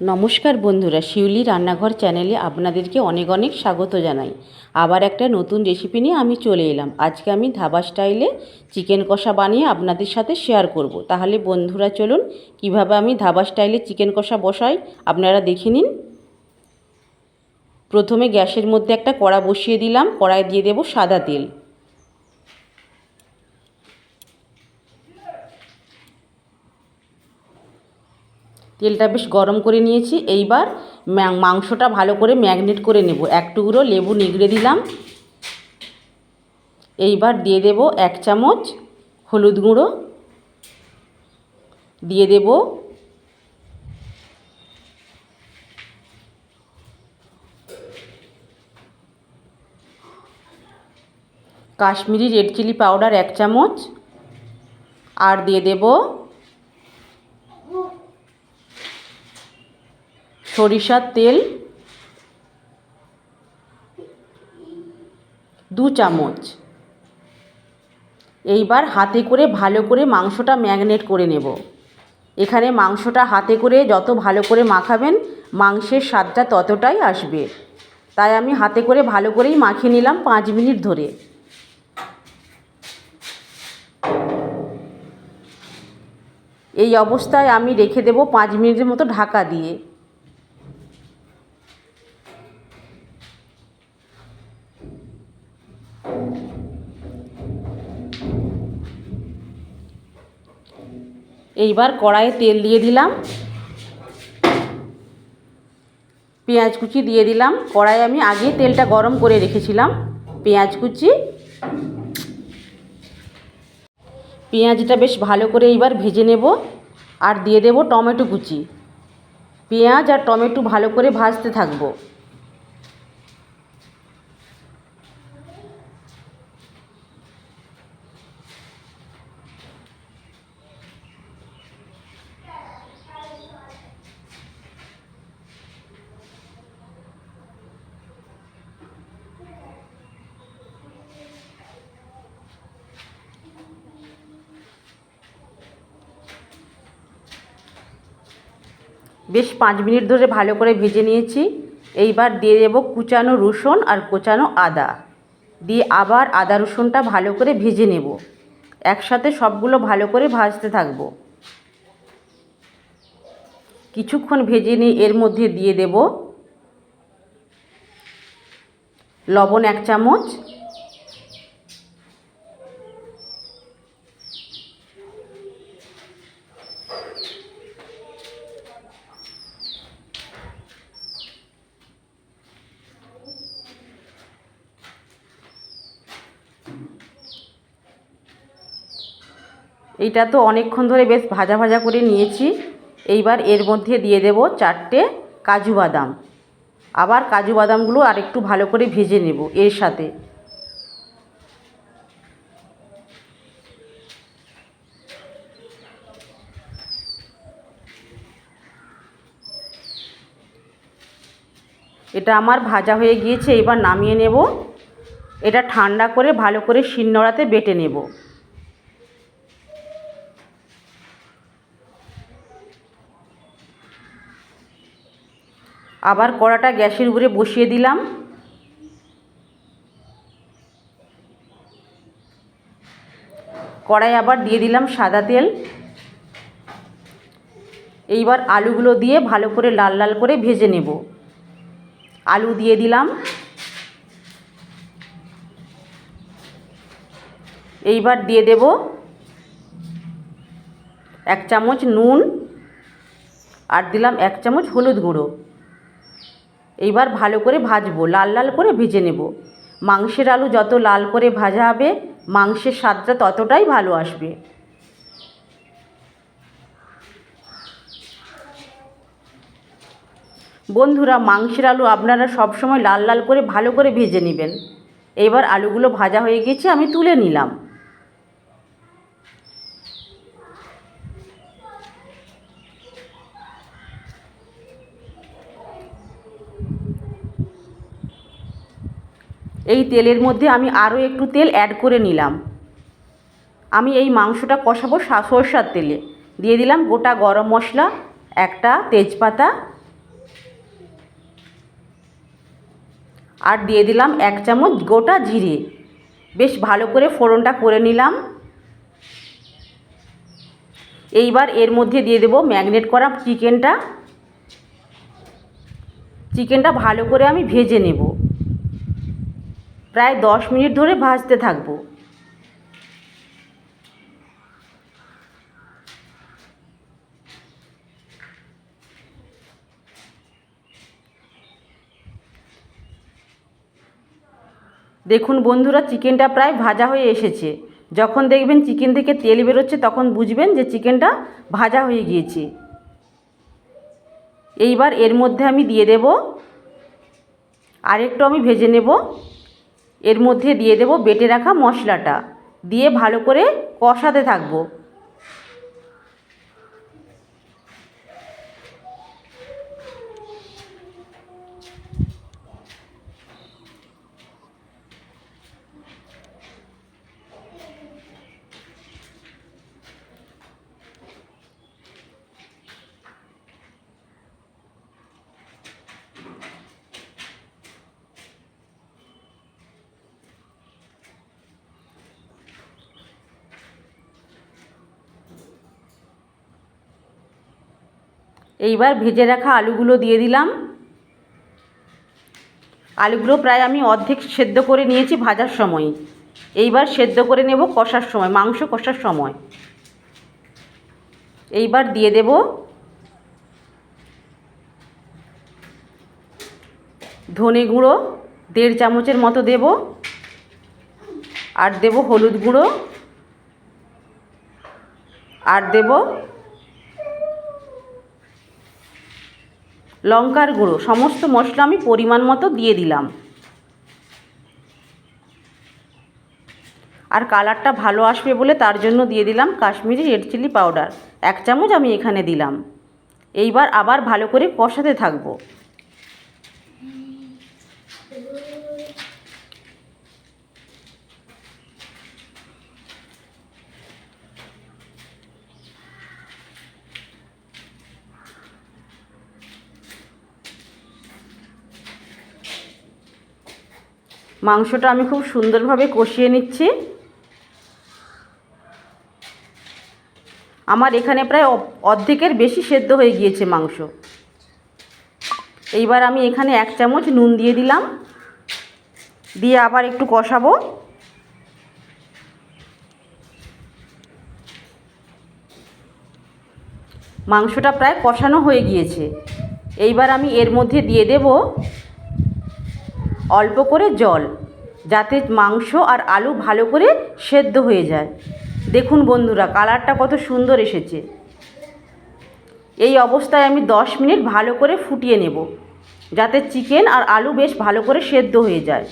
নমস্কার বন্ধুরা, শিউলি রান্নাঘর চ্যানেলে আপনাদেরকে অনেক অনেক স্বাগত জানাই। আবার একটা নতুন রেসিপি নিয়ে আমি চলে এলাম। আজকে আমি ধাবা স্টাইলে চিকেন কষা বানিয়ে আপনাদের সাথে শেয়ার করব। তাহলে বন্ধুরা চলুন, কীভাবে আমি ধাবা স্টাইলে চিকেন কষা বসাই, আপনারা দেখে নিন। প্রথমে গ্যাসের মধ্যে একটা কড়া বসিয়ে দিলাম। কড়ায় দিয়ে দেবো সাদা তেল। তেলটা বেশ গরম করে নিয়েছি। এইবার মাংসটা ভালো করে ম্যাগনেট করে নেব। এক টুকরো লেবু নিগড়ে দিলাম। এইবার দিয়ে দেব এক চামচ হলুদ গুঁড়ো। দিয়ে দেব কাশ্মীরি রেড চিলি পাউডার এক চামচ। আর দিয়ে দেব সরিষার তেল, দু চামচ। এইবার হাতে করে ভালো করে মাংসটা ম্যাগনেট করে নেব। এখানে মাংসটা হাতে করে যত ভালো করে মাখাবেন, মাংসের স্বাদটা ততটাই আসবে। তাই আমি হাতে করে ভালো করেই মাখিয়ে নিলাম পাঁচ মিনিট ধরে। এই অবস্থায় আমি রেখে দেব পাঁচ মিনিটের মতো ঢাকা দিয়ে। এইবার কড়াইয়ে তেল দিয়ে দিলাম। পেঁয়াজ কুচি দিয়ে দিলাম। কড়াইয়ে আমি আগে তেলটা গরম করে রেখেছিলাম। পেঁয়াজ কুচি। পেঁয়াজটা বেশ ভালো করে এইবার ভেজে নেব আর দিয়ে দেব টমেটো কুচি। পেঁয়াজ আর টমেটো ভালো করে ভাজতে থাকব। বেশ পাঁচ মিনিট ধরে ভালো করে ভেজে নিয়েছি। এইবার দিয়ে দেবো কুচানো রসুন আর কোচানো আদা। দিয়ে আবার আদা রসুনটা ভালো করে ভেজে নেব। একসাথে সবগুলো ভালো করে ভাজতে থাকব। কিছুক্ষণ ভেজে নিয়ে এর মধ্যে দিয়ে দেব লবণ এক চামচ এইটা তো অনেকক্ষণ ধরে বেশ ভাজা ভাজা করে নিয়েছি। এইবার এর মধ্যে দিয়ে দেব চারটে কাজু বাদাম। আবার কাজু বাদামগুলো আর একটু ভালো করে ভেজে নেব এর সাথে। এটা আমার ভাজা হয়ে গিয়েছে, এবার নামিয়ে নেব। এটা ঠান্ডা করে ভালো করে শিলনোড়াতে বেটে নেব। আবার কড়াটা গ্যাসের উপরে বসিয়ে দিলাম। কড়াই আবার দিয়ে দিলাম সাদা তেল। এইবার আলুগুলো দিয়ে ভালো করে লাল লাল করে ভেজে নেব। আলু দিয়ে দিলাম। এইবার দিয়ে দেব এক চামচ নুন আর দিলাম এক চামচ হলুদ গুঁড়ো। এইবার ভালো করে ভাজবো, লাল লাল করে ভেজে নেব। মাংসের আলু যত লাল করে ভাজা হবে, মাংসের স্বাদটা ততটাই ভালো আসবে। বন্ধুরা, মাংসের আলু আপনারা সবসময় লাল লাল করে ভালো করে ভেজে নেবেন। এবার আলুগুলো ভাজা হয়ে গেছে, আমি তুলে নিলাম। এই তেলের মধ্যে আমি আরও একটু তেল অ্যাড করে নিলাম। আমি এই মাংসটা কষাবো সরষার তেলে। দিয়ে দিলাম গোটা গরম মশলা, একটা তেজপাতা। আর দিয়ে দিলাম এক চামচ গোটা জিরে। বেশ ভালো করে ফোড়নটা করে নিলাম। এইবার এর মধ্যে দিয়ে দেবো ম্যাগনেট করা চিকেনটা। চিকেনটা ভালো করে আমি ভেজে নেব। প্রায় দশ মিনিট ধরে ভাজতে থাকব। দেখুন বন্ধুরা, চিকেনটা প্রায় ভাজা হয়ে এসেছে। যখন দেখবেন চিকেন থেকে তেল বেরোচ্ছে, তখন বুঝবেন যে চিকেনটা ভাজা হয়ে গিয়েছে। এইবার এর মধ্যে আমি দিয়ে দেব। আরেকটু আমি ভেজে নেব। এর মধ্যে দিয়ে দেবো বেটে রাখা মশলাটা। দিয়ে ভালো করে কষাতে থাকব। এইবার ভেজে রাখা আলুগুলো দিয়ে দিলাম। আলুগুলো প্রায় আমি অর্ধেক সেদ্ধ করে নিয়েছি ভাজার সময়। এইবার সেদ্ধ করে নেব কষার সময়, মাংস কষার সময়। এইবার দিয়ে দেব ধনে গুঁড়ো, দেড় চামচের মতো দেব। আর দেব হলুদ গুঁড়ো। আর দেব লঙ্কার গুঁড়ো, সমস্ত মশলা আমি পরিমাণ মতো দিয়ে দিলাম। আর কালারটা ভালো আসবে বলে তার জন্য দিয়ে দিলাম কাশ্মীরি রেড চিলি পাউডার। এক চামচ আমি এখানে দিলাম। এইবার আবার ভালো করে কষাতে থাকব। মাংসটা আমি খুব সুন্দরভাবে কষিয়ে নিচ্ছি। আমার এখানে প্রায় অর্ধেকের বেশি সেদ্ধ হয়ে গিয়েছে মাংস। এইবার আমি এখানে এক চামচ নুন দিয়ে দিলাম। দিয়ে আবার একটু কষাবো। মাংসটা প্রায় কষানো হয়ে গিয়েছে। এইবার আমি এর মধ্যে দিয়ে দেব অল্প করে জল, যাতে মাংস আর আলু ভালো করে সেদ্ধ হয়ে যায়। দেখুন বন্ধুরা, কালারটা কত সুন্দর এসেছে। এই অবস্থায় আমি দশ মিনিট ভালো করে ফুটিয়ে নেব, যাতে চিকেন আর আলু বেশ ভালো করে সেদ্ধ হয়ে যায়।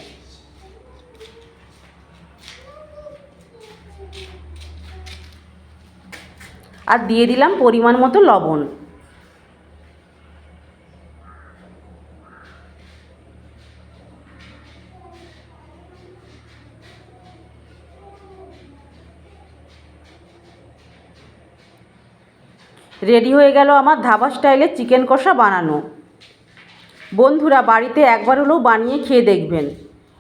আর দিয়ে দিলাম পরিমাণ মতো লবণ। রেডি হয়ে গেল আমার ধাবা স্টাইলে চিকেন কষা বানানো। বন্ধুরা, বাড়িতে একবার হলেও বানিয়ে খেয়ে দেখবেন।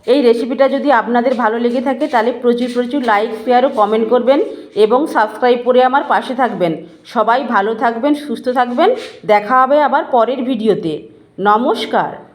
এই রেসিপিটা যদি আপনাদের ভালো লেগে থাকে, তাহলে প্রচুর প্রচুর লাইক শেয়ার ও কমেন্ট করবেন এবং সাবস্ক্রাইব করে আমার পাশে থাকবেন। সবাই ভালো থাকবেন, সুস্থ থাকবেন। দেখা হবে আবার পরের ভিডিওতে নমস্কার।